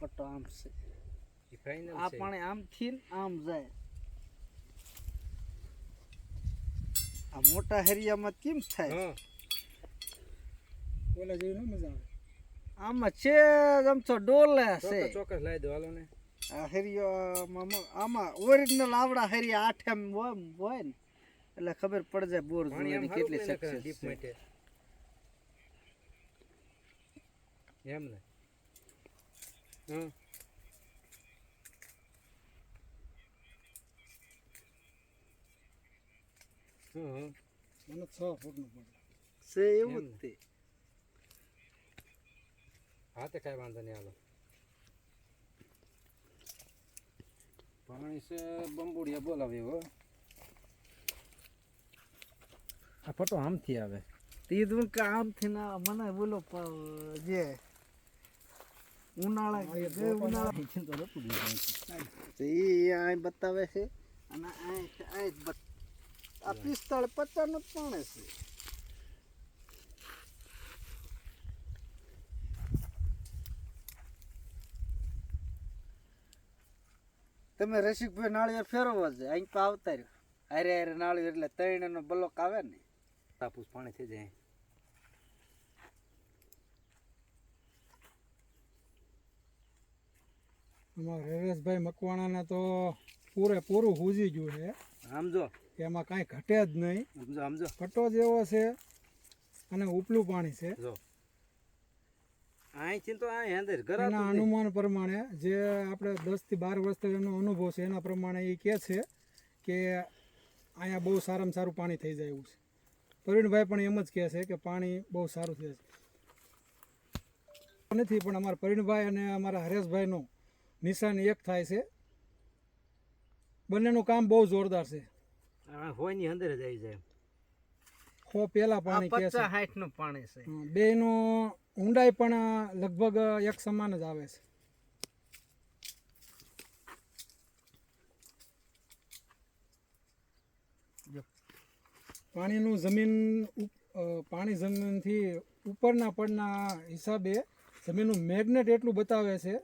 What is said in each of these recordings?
પટ્ટો આમ છે. આ પાણી આમથી આમ જાય. આ મોટા હરિયામાં કેમ થાય? ઓલા જેવી ન મજા આવે. આમાં છે આમ તો ડોલે છે. ચોક્કસ લાવી દો હાલો ને. આ હરિયામાં આમાં ઓરિજિનલ આવડા હરિયા આઠ એમ હોય ને. એટલે ખબર પડ જાય બોર જોવાની કેટલી સક્સેસ એમ ને. હા હા હા મને છ ફૂટનું પડે. છે એવું જ તે. હા તે કાંઈ વાંધો નહીં હાલો. પાણી છે બંબુડિયા બોલાવી હો. આ ફોટો આમથી આવે. કે આમથી ના મને બોલો જે. ઉનાળા જે ઉનાળા. તો ઈ અહીં બતાવે છે અને આ પિસ્તાળીસ પચાસ પાણે છે. તમે રસિકભાઈ નાળિયેર ફેરવો છે અહીં તો આવતા રહ્યો અરે અરે નાળિયેર એટલે ત્રણ નો બ્લોક આવે ને. તાપુસ પાણી થઈ જાય. અમારા હરેશભાઈ મકવાણાના તો પૂરેપૂરું હુજી ગયું છે. સમજો. એમાં કાંઈ ઘટે જ નહીં. સમજો સમજો. પટ્ટો જેવો છે અને ઉપલું પાણી છે. જો. અહીંથી તો આ અંદર એના અનુમાન પ્રમાણે જે આપણે દસથી બાર વર્ષ એનો અનુભવ છે એના પ્રમાણે એ કહે છે કે અહીંયા બહુ સારામાં સારું પાણી થઈ જાય એવું છે. પ્રવીણભાઈ પણ એમ જ કહે છે કે પાણી બહુ સારું થશે નથી પણ અમારા પ્રવીણભાઈ અને અમારા હરેશભાઈનું નિશાન એક થાય છે. બંનેનું કામ બહુ જોરદાર છે. આ હોયની અંદર જ આવી જાય. હો પહેલાં પાણી કે છે. સાઠનું પાણી છે. બેનું ઊંડાઈ પણ લગભગ એક સમાન જ આવે છે. પાણીનું જમીન પાણી જમીનથી ઉપરના પડના હિસાબે જમીનનું મેગ્નેટ એટલું બતાવે છે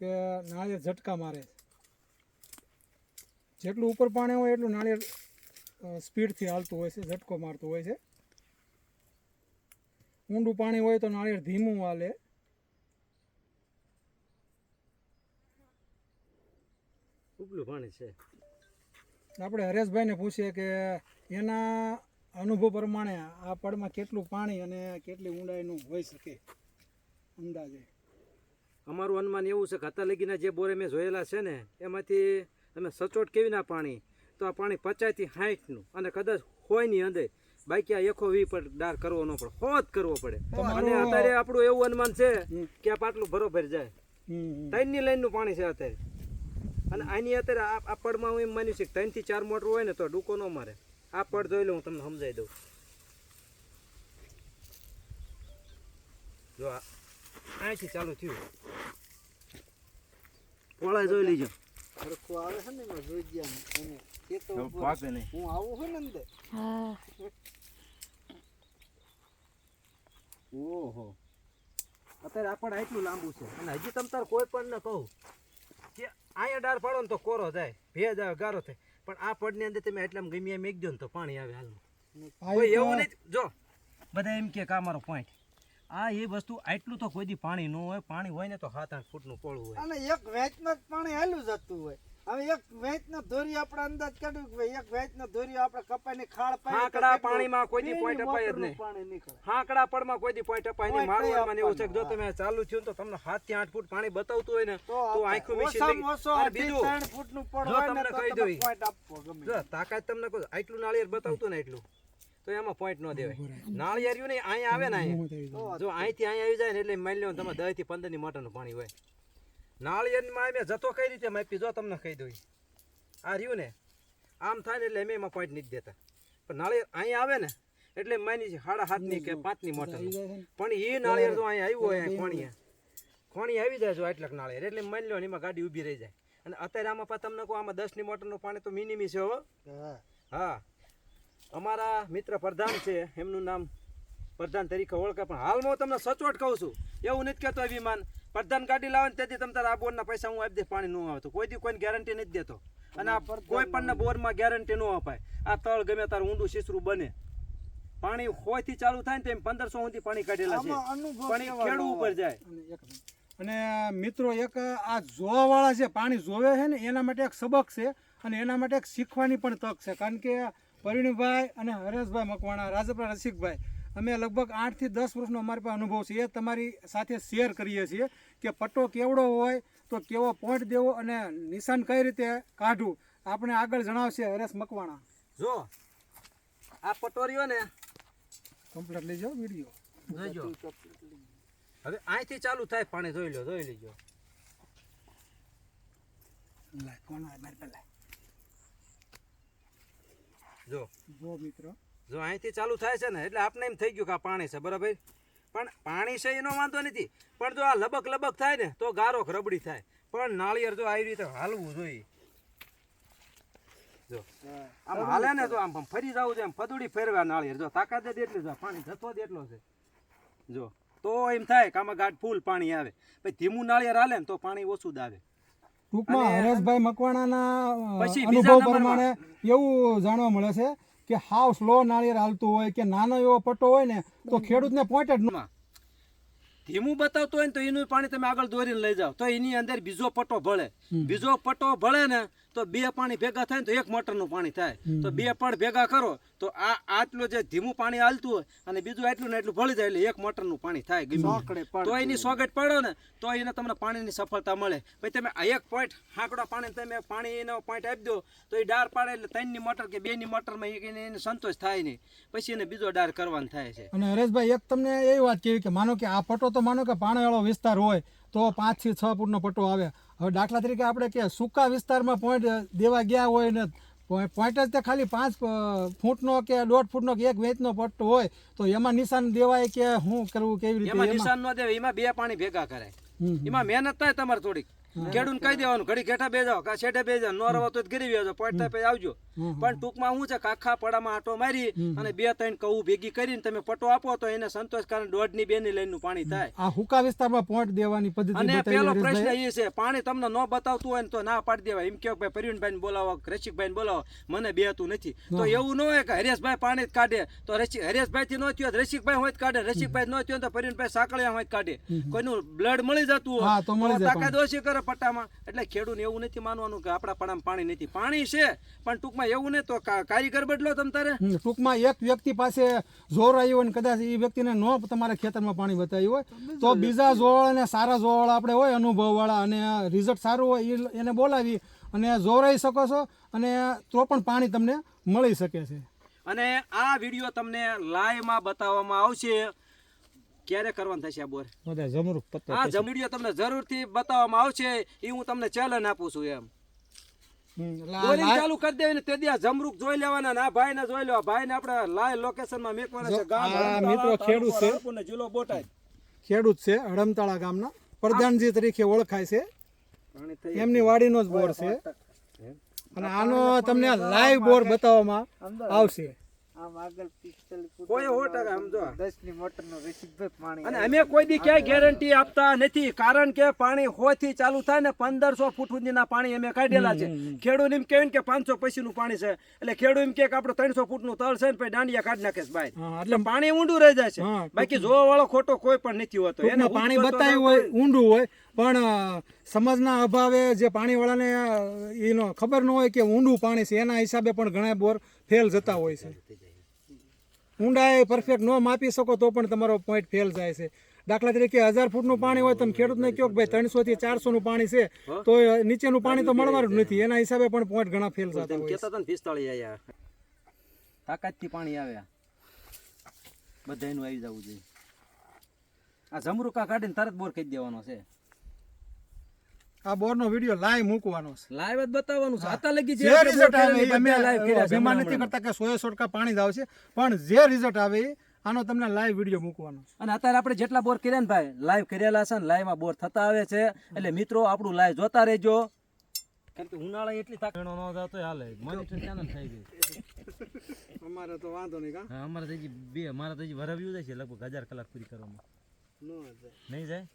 કે નાળિયેર ઝટકા મારે જેટલું ઉપર પાણી હોય એટલું નાળિયેર સ્પીડથી હાલતું હોય છે ઝટકો મારતું હોય છે. ઊંડું પાણી હોય તો નાળિયેર ધીમું હાલે. ઉપલું પાણી છે. આપણે હરેશભાઈને પૂછીએ કે એના અનુભવ પ્રમાણે આ પડમાં કેટલું પાણી અને કેટલી ઊંડાઈનું હોઈ શકે? અંદાજે. અમારું અનુમાન એવું છે કે અત્યાર લગીના જે બોરે મેં જોયેલા છે ને એમાંથી તમે સચોટ કેવી ના પાણી? તો આ પાણી પચાસથી સાઠનું અને કદાચ હોયની અંદર. બાકી આ એકો વી પર ડાર કરવો ન પડે હોત કરવો પડે. અને અત્યારે આપણું એવું અનુમાન છે કે આ પાટલું બરોબર જાય. ત્રણની લાઈનનું પાણી છે અત્યારે. અને આની અત્યારે આ પડમાં હું એમ માન્યું છે કે ત્રણથી ચાર મોટર હોય ને તો ડૂકો ન મારે. આ પડ જોઈ લઉં હું તમને સમજાવી દઉં. જો આ. અહીંથી ચાલુ થયું. પોળા જોઈ લેજો. હરખું આવે છે ને એમાં જોઈ ગયા એને એ તો હું આવું હોય ને અંદર? ઓહો. અત્યારે આ પડ આટલું લાંબુ છે. અને હજી તમ તાર કોઈ પણ ને કહું. કે અહીંયા ડાર પાડો ને તો કોરો જાય ભેજ આવે ગારો થાય. પણ આ પડની અંદર તમે એટલા ગમી એમ એકજો ને તો પાણી આવે હાલમાં. કોઈ એવું નહીં. જો બધા એમ કે કે આ મારો પોઈન્ટ. આ એ વસ્તુ આટલું તો કોઈ દી પાણી ન હોય પાણી હોય ને તો સાત આઠ ફૂટનું પોળું હોય. અને એક વેચમાં જ પાણી હેલું જતું હોય. હવે એક વેચનો ધોરી આપણે અંદાજ કાઢ્યું કે એક વેચનો ધોરી આપણે કપાઈની ખાળ તો હાંકડા? પાણીમાં કોઈ દી પોઈન્ટ અપાય જ નહીં. પાણી નીકળે. હાંકડા પડમાં કોઈ દી પોઈન્ટ અપાય નહીં. મારું અનુમાન એવું છે કે જો તમે ચાલુ થયું તો તમને 7 થી આઠ ફૂટ પાણી બતાવતું હોય ને તો તો આંખું ઓછો અને બીજું ત્રણ ફૂટનું પડ જો હોય ને તમને કહી દઉં. જો તાકાત તમને કહું આટલું નાળિયેર બતાવતું ને એટલું તો એમાં પોઈન્ટ ન દેવાય. નાળિયેરિયું નહીં ને અહીંયા આવે ને અહીંયા. જો અહીંથી અહીંયા આવી જાય ને એટલે માની લો તમે દસથી પંદરની મોટરનું પાણી હોય. નાળિયેરમાં મેં જતો કઈ રીતે માપી જો તમને કહી દઉં. આ રહ્યું ને. આમ થાય ને એટલે અમે એમાં પોઈન્ટ નથી દેતા. પણ નાળિયેર અહીંયા આવે ને એટલે માની છે સાડા સાતની કે પાંચની મોટર પણ એ નાળિયેર જો અહીંયા આવ્યું હોય અહીંયા ખોણીએ ખોણી આવી જાય જો આટલાક નાળિયેર. એટલે માની લો ને એમાં ગાડી ઊભી રહી જાય. અને અત્યારે આમાં પા તમને કહું આમાં દસની મોટરનું પાણી તો મિનિમી છે હો. હા. હા. અમારા મિત્ર પ્રધાન છે એમનું નામ પ્રધાન તરીકે ઓળખે પણ હાલમાં હું તમને સચોટ કહું છું એવું નથી કહેતો વિમાન પ્રધાન કાઢી લાવે ને તેથી તમે તારા આ બોરના પૈસા હું આપી દઈશ પાણી ન આવે તો. કોઈ દી કોઈને ગેરંટી નથી દેતો. અને આ કોઈ પણ બોરમાં ગેરંટી ન અપાય. આ તળ ગમે તારું ઊંડું શીસરું બને. પાણી હોયથી ચાલુ થાય ને તેમ પંદરસો સુધી પાણી કાઢેલા છે. પણ ખેડૂ ઉપર જાય. અને મિત્રો એક આ જોવાવાળા છે પાણી જોવે છે ને એના માટે એક સબક છે અને એના માટે એક શીખવાની પણ તક છે. કારણ કે પરિણીભાઈ અને હરેશભાઈ મકવાણા રાજપરા રસિકભાઈ. અમે લગભગ આઠથી દસ વર્ષનો અમારી પાસે અનુભવ છે. એ તમારી સાથે શેર કરીએ છીએ કે પટ્ટો કેવડો હોય તો કેવો પોઈન્ટ દેવો અને નિશાન કઈ રીતે કાઢવું? આપણે આગળ જણાવશે હરેશ મકવાણા. જો આ પટ્ટો રહ્યો ને કમ્પ્લીટ લઈ જાઓ વીડિયો જોઈજો હવે અહીંથી ચાલુ થાય પાણી જોઈ લો જોઈ લેજો. લાય કોણ મારી પાસે લાય. જો. જો મિત્ર. જો અહીંથી ચાલુ થાય છે ને એટલે આપણે એમ થઈ ગયું કે આ પાણી છે બરાબર? પણ પાણી છે એનો વાંધો નથી. પણ જો આ લબક લબક થાય ને તો ગારો રબડી થાય. પણ નાળિયેર જો આવી રીતે હાલવું જોઈએ. જો. આમ હાલે ને તો આમ ફરી જવું છે આમ ફદુડી ફેરવા નાળિયેર. જો તાકાત જ એટલી જો પાણી જતો જ એટલો છે. જો તો એમ થાય કે આમાં ગાઢ ફૂલ પાણી આવે. પછી ધીમું નાળિયેર હાલે ને તો પાણી ઓછું જ આવે. ટૂંકમાં હરેશભાઈ મકવાણાના અનુભવ પ્રમાણે એવું જાણવા મળે છે કે હાવ સ્લો નાળિયેર હાલતું હોય કે નાનો એવો પટ્ટો હોય ને તો ખેડૂતને પોઈન્ટ જ ધીમું બતાવતો હોય ને તો એનું પાણી તમે આગળ દોરીને લઈ જાઓ. તો એની અંદર બીજો પટ્ટો ભળે. બીજો પટ્ટો ભળે ને તો બે પાણી ભેગા થાય ને તો એક મોટરનું પાણી થાય. તો બે પણ ભેગા કરો તો આ આટલું જે ધીમું પાણી હાલતું હોય અને બીજું આટલું ને એટલું ભળી જાય એટલે એક મોટરનું પાણી થાય ગમે. તો એની સોગટ પડો ને તો એને તમને પાણીની સફળતા મળે. પછી તમે એક પોઈન્ટ હાંકડો પાણી તમે પાણી એનો પોઈન્ટ આપી દો તો એ ડાર પાડે એટલે ત્રણની મોટર કે બેની મોટરમાં એને સંતોષ થાય નહીં. પછી એને બીજો ડાર કરવાનો થાય છે. અને હરેશભાઈ એક તમને એવી વાત કેવી કે માનો કે આ પટો તો માનો કે પાણીવાળો વિસ્તાર હોય તો પાંચથી છ ફૂટનો પટ્ટો આવે. હવે દાખલા તરીકે આપણે કે સૂકા વિસ્તારમાં પોઈન્ટ દેવા ગયા હોય ને પોઈન્ટ જ તે ખાલી પાંચ ફૂટનો કે દોઢ ફૂટનો કે એક વેચનો પટ્ટો હોય તો એમાં નિશાન દેવાય કે શું કરવું કેવી રીતે? નિશાન ન દેવાય એમાં બે પાણી ભેગા કરાય. એમાં મહેનત થાય તમારે થોડીક. ખેડૂત કહી દેવાનું ઘડી ઘેઠા બે જાઓ કા છેડે બે જાઓ નો રવા તો ગરી વ્યાજો પડતા પછી આવજો. પણ ટૂંકમાં શું છે કાખા પડામાં આટો મારી અને બે ત્રણ કવું ભેગી કરીને તમે પટો આપો તો એને સંતોષકારક દોઢની બે ની લાઈનનું પાણી થાય. આ હુકા વિસ્તારમાં પોઈન્ટ દેવાની પદ્ધતિ અને પેલો પ્રશ્ન એ છે પાણી તમને ન બતાવતું હોય તો ના પાડી દેવાય. એમ કે ભાઈ પ્રવીણભાઈ બોલાવો રસિકભાઈ બોલાવો મને બે હતું નથી. તો એવું ન હોય કે હરેશભાઈ પાણી જ કાઢે. તો હરેશભાઈ થી ન થયો રસિકભાઈ હોય જ કાઢે. રસિકભાઈ ન થયો તો પરવીનભાઈ સાંકળિયા હોય જ કાઢે. કોઈનું બ્લડ મળી જતું હોય. તો તાકાત ઓછી કરે. પટ્ટામાં એટલે ખેડૂત એવું નથી માનવાનું કે આપણા પડામાં પાણી નથી. પાણી છે પણ ટૂંકમાં એવું નહીં તો કારીગર બદલો તમ તારે. ટૂંકમાં એક વ્યક્તિ પાસે જોર આવ્યો હોય ને કદાચ એ વ્યક્તિને ન તમારા ખેતરમાં પાણી બતાવ્યું હોય તો બીજા જોવાળા અને સારા જોવાળા આપણે હોય અનુભવવાળા અને રિઝલ્ટ સારું હોય એને બોલાવી અને જોરાઈ શકો છો અને તો પણ પાણી તમને મળી શકે છે. અને આ વીડિયો તમને લાઈવમાં બતાવવામાં આવશે. ક્યારે કરવાનું થશે આ બોર? બધા જમરૂખ પત્તો આ જમડીઓ તમને જરૂરથી બતાવવામાં આવશે એ હું તમને ચેલેન્જ આપું છું એમ. બોલિંગ ચાલુ કરી દેવી તે દી જમરૂક જોઈ લેવાના ને ભાઈ ને જોઈ લેવા ભાઈ ને આપણે લાઈવ લોકેશનમાં મેકવાના છે ગામ મિત્રો ખેડૂત છે. જિલ્લો બોટાદ. ખેડૂત છે હડમતાળા ગામના. પ્રધાનજી તરીકે ઓળખાય છે. એમની વાડીનો જ બોર છે. અને આનો તમને લાઈવ બોર બતાવવામાં આવશે. આમ આગળ પિસ્તાલીસ કોઈ સમજો દસની મોટર નો પાણી અને અમે કોઈ દી ક્યાંય ગેરંટી આપતા નથી કારણ કે પાણી થી ચાલુ થાય ને પંદરસો ફૂટ સુધીના પાણી અમે કાઢેલા છે. ખેડૂત એમ કહે કે પાંચસો પૈસીનું પાણી છે. એટલે ખેડૂત એમ કે આપણે ત્રણસો ફૂટનું તળ છે ને પછી દાંડિયા કાઢી નાખે છે ભાઈ. એટલે પાણી ઊંડું રહી જાય છે. બાકી જોવા વાળો ખોટો કોઈ પણ નથી હોતો. એને પાણી બતાવ્યું હોય ઊંડું હોય પણ સમજના અભાવે જે પાણીવાળાને એનો ખબર ન હોય કે ઊંડું પાણી છે. એના હિસાબે પણ ઘણા બોર ફેલ જતા હોય છે. ઊંડાઈ પરફેક્ટ ન માપી શકો તો પણ તમારો પોઈન્ટ ફેલ જાય છે. દાખલા તરીકે હજાર ફૂટનું પાણી હોય તમે ખેડૂતને કહો કે ભાઈ ત્રણસો થી ચારસો નું પાણી છે તો નીચેનું પાણી તો મળવાનું નથી. એના હિસાબે પણ પોઈન્ટ ઘણા ફેલ થતા તેમ હોય કેતા તને પિસ્તાળી આયા. તાકાતથી પાણી આવ્યા બધાનું આવી જવું જોઈએ. આ જમરૂકા કાઢીને તરત બોર કહી દેવાનો છે. આ બોરનો વીડિયો લાઈવ મૂકવાનો છે. લાઈવ જ બતાવવાનું છે. આતા લગી જે રિઝલ્ટ આવે અમે લાઈવ કર્યા છે અભિમાન નથી કરતા કે સોય સોટકા પાણી જ આવશે પણ જે રિઝલ્ટ આવે આનો તમને લાઈવ વીડિયો મૂકવાનો છે. અને અત્યારે આપણે જેટલા બોર કર્યા ને ભાઈ લાઈવ કરેલા છે ને લાઈવમાં બોર થતા આવે છે. એટલે મિત્રો આપણું લાઈવ જોતા રહેજો. કેમ કે ઉનાળા એટલી તાક ન જાતો હાલે. મોનિટર ચેનલ થઈ ગઈ. અમારે તો વાંધો નહીં કા? હા અમારે તો બે અમારે તો હજી વરવ્યું જાય છે લગભગ હજાર કલાક પૂરી કરવામાં. નહીં જાય?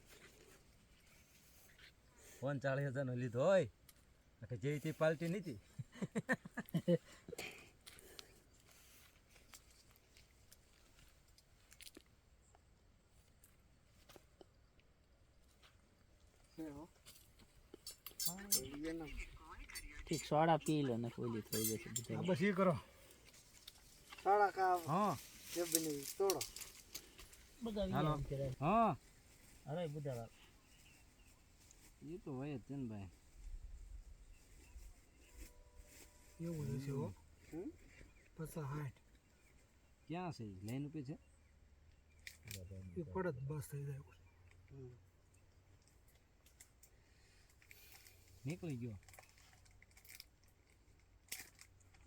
ફોન ચાલીસ હજારનો લીધો હોય. કે જેવી તે પાલટી નથી ઠીક સોડા પી લો ને કોઈ થઈ જશે આ બધા બસ એ કરો. સાડા કા હા. જબની તોડો. બધા હા. અરે બધા એ તો હોય જ છે ને ભાઈ. એવું હશે હો. હમ? પચાસ સાઠ ક્યાં છે લાઈન ઉપર છે? એ પડત બસ થઈ જાય નીકળી ગયો.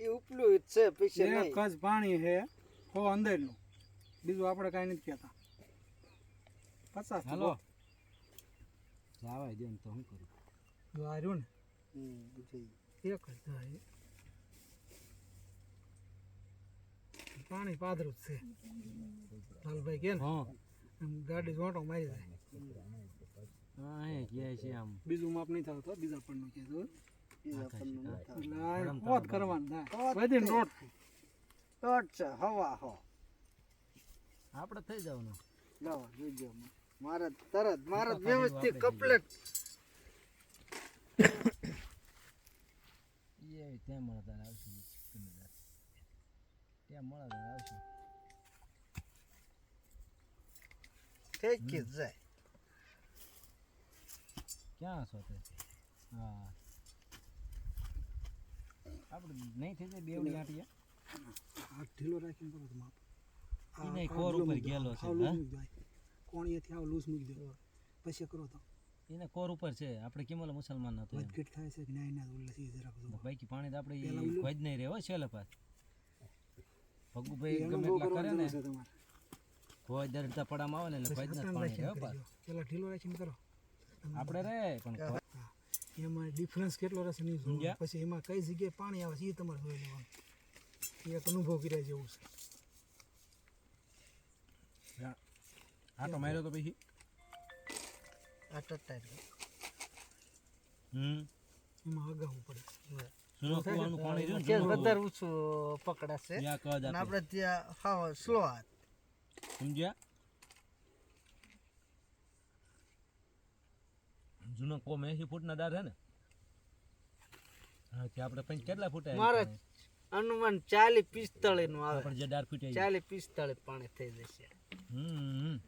એ ઉપલું જ છે પૈસે નહીં. જ પાણી છે હો અંદરનું. બીજું આપણે કાંઈ નથી કહેતા. પચાસ હાલો. જવા દે ને તો શું કરું? બુજાઈ. ને? એક જ પાણી પાદરું જ છે. લાલભાઈ કે ને ગાડી જોટો મારી જાય. હા છે આમ. બીજું માપ નહીં થતું બીજા પણ કે આ હોત કરવાનું થાય. વધીને રોટ ટોટ છે હવા હો. આપણે થઈ જવાનું. લાવો જોઈજો મારે તરત મારે વ્યવસ્થિત કપલેટ એ ત્યાં મળે તારે આવશે ત્યાં મળે તારે આવશું. ઠીક જાય. ક્યાં છો તે? હા. આપણે નહીં થઈ જાય બેવડી આંટીયા આ ઢીલો રાખીને કરો માપ. કોર ઉપર ગયેલો છે, હા? દો કોણીએથી હાવ લૂઝ મૂકી દો પછી કરો તો. એને કોર ઉપર છે. આપણે કિમલ મુસલમાન નતો વધઘટ થાય છે કે ના ના ઉલ્લા સી જરાક જો બાકી પાણી તો આપણે ખોજ નહીં રહે હો છેલ્લે પાસ ભગુભાઈ ગમે એટલા કરે ને. ખોજ દરડતા પડામાં આવે ને એટલે ખોજ ના પાણી રહે પાસ પેલા ઢીલો રાખીને કરો. આપણે રે પણ એમાં ડિફરન્સ કેટલો રહેશે નહીં? પછી એમાં કઈ જગ્યાએ પાણી આવે છે એ તમારે જોઈ લેવાનું. એક અનુભવ કર્યા જેવું છે. આટો માર્યો તો પછી. આટો ટટાઈ હમ. એમાં પડે પાણી. જૂનું વધારે ઊંચું પકડાશે. ત્યાં કદ અને આપે આપણે ત્યાં હાવ સ્લો હાથ. સમજ્યા? જૂનો કોમ એસી ફૂટના દાર હે ને? હા આપણે પછી કેટલા ફૂટ? મારે અનુમાન ચાલી પિસ્તાળીસનું આવે. આપણે જે દાર ફૂટ્યા ચાલી પિસ્તાળીસ પાણી થઈ જશે. હમ.